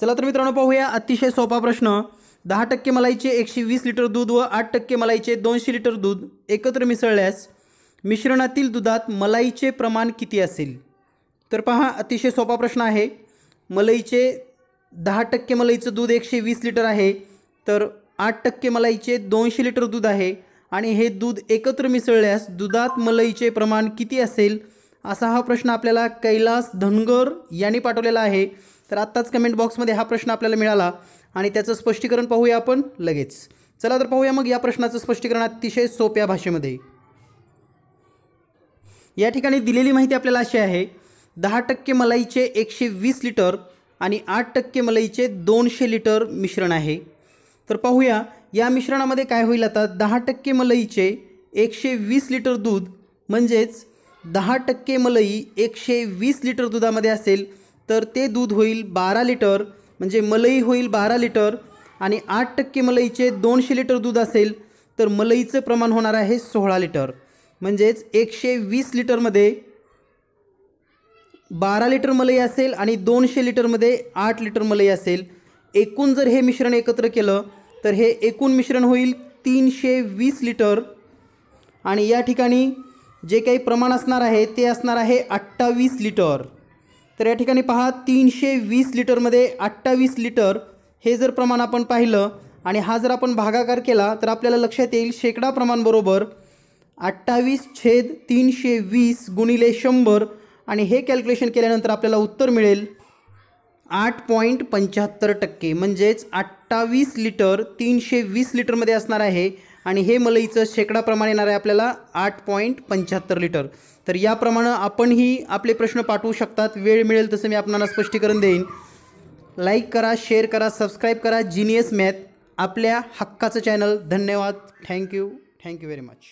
चला तर मित्रांनो पाहूया अतिशय सोपा प्रश्न. दहा टक्के मलाईचे एकशे वीस लिटर दूध व आठ टक्के मलाईचे दोनशे लिटर दूध एकत्र मिसळल्यास मिश्रणातील दुधात मलाईचे प्रमाण किती असेल? तर पहा अतिशय सोपा प्रश्न आहे. मलईचे दहा टक्के मलईचं दूध एकशे वीस लिटर आहे. तर आठ टक्के मलाईचे दोनशे लिटर दूध आहे. आणि हे दूध एकत्र मिसळल्यास दुधात मलईचे प्रमाण किती असेल? असा हा प्रश्न आपल्याला कैलास धनगर यांनी पाठवलेला आहे. तर आत्ताच कमेंट बॉक्समध्ये हा प्रश्न आपल्याला मिळाला आणि त्याचं स्पष्टीकरण पाहूया आपण लगेच. चला तर पाहूया मग या प्रश्नाचं स्पष्टीकरण अतिशय सोप्या भाषेमध्ये. या ठिकाणी दिलेली माहिती आपल्याला अशी आहे दहा टक्के मलाईचे एकशे वीस लिटर आणि आठ टक्के मलईचे दोनशे लिटर मिश्रण आहे. तर पाहूया या मिश्रणामध्ये काय होईल आता? दहा टक्के मलईचे एकशे वीस लिटर दूध म्हणजेच दहा टक्के मलई एकशे वीस लिटर दुधामध्ये असेल तर ते दूध होईल बारा लिटर म्हणजे मलई होईल बारा लिटर आणि आठ टक्के मलईचे दोनशे लिटर दूध असेल तर मलईचं प्रमाण होणार आहे सोळा लिटर. म्हणजेच एकशे वीस लिटरमध्ये बारा लिटर मलई असेल आणि दोनशे लिटरमध्ये आठ लिटर मलई असेल. एकूण जर हे मिश्रण एकत्र केलं तर हे एकूण मिश्रण होईल तीनशे वीस लिटर. आणि या ठिकाणी जे काही प्रमाण असणार आहे ते असणार आहे अठ्ठावीस लिटर. तर या ठिकाणी पहा तीनशे वीस लिटरमध्ये अठ्ठावीस लिटर हे जर प्रमाण आपण पाहिलं आणि हा जर आपण भागाकार केला तर आपल्याला लक्षात येईल शेकडा प्रमाणबरोबर अठ्ठावीस छेद तीनशे वीस गुणिले शंभर. आणि हे कॅल्क्युलेशन केल्यानंतर आपल्याला उत्तर मिळेल आठ पॉईंट पंच्याहत्तर टक्के. म्हणजेच अठ्ठावीस लिटर तीनशे वीस लिटरमध्ये असणार आहे. आणि हे मलईचं शेकडाप्रमाणे येणार आहे आपल्याला आठ पॉईंट पंच्याहत्तर लिटर तर याप्रमाणे आपणही आपले प्रश्न पाठवू शकतात. वेळ मिळेल तसं मी आपणाला स्पष्टीकरण देईन. लाईक करा शेअर करा सबस्क्राईब करा जिनियस मॅथ आपल्या हक्काचं चॅनल धन्यवाद. Thank you thank you very much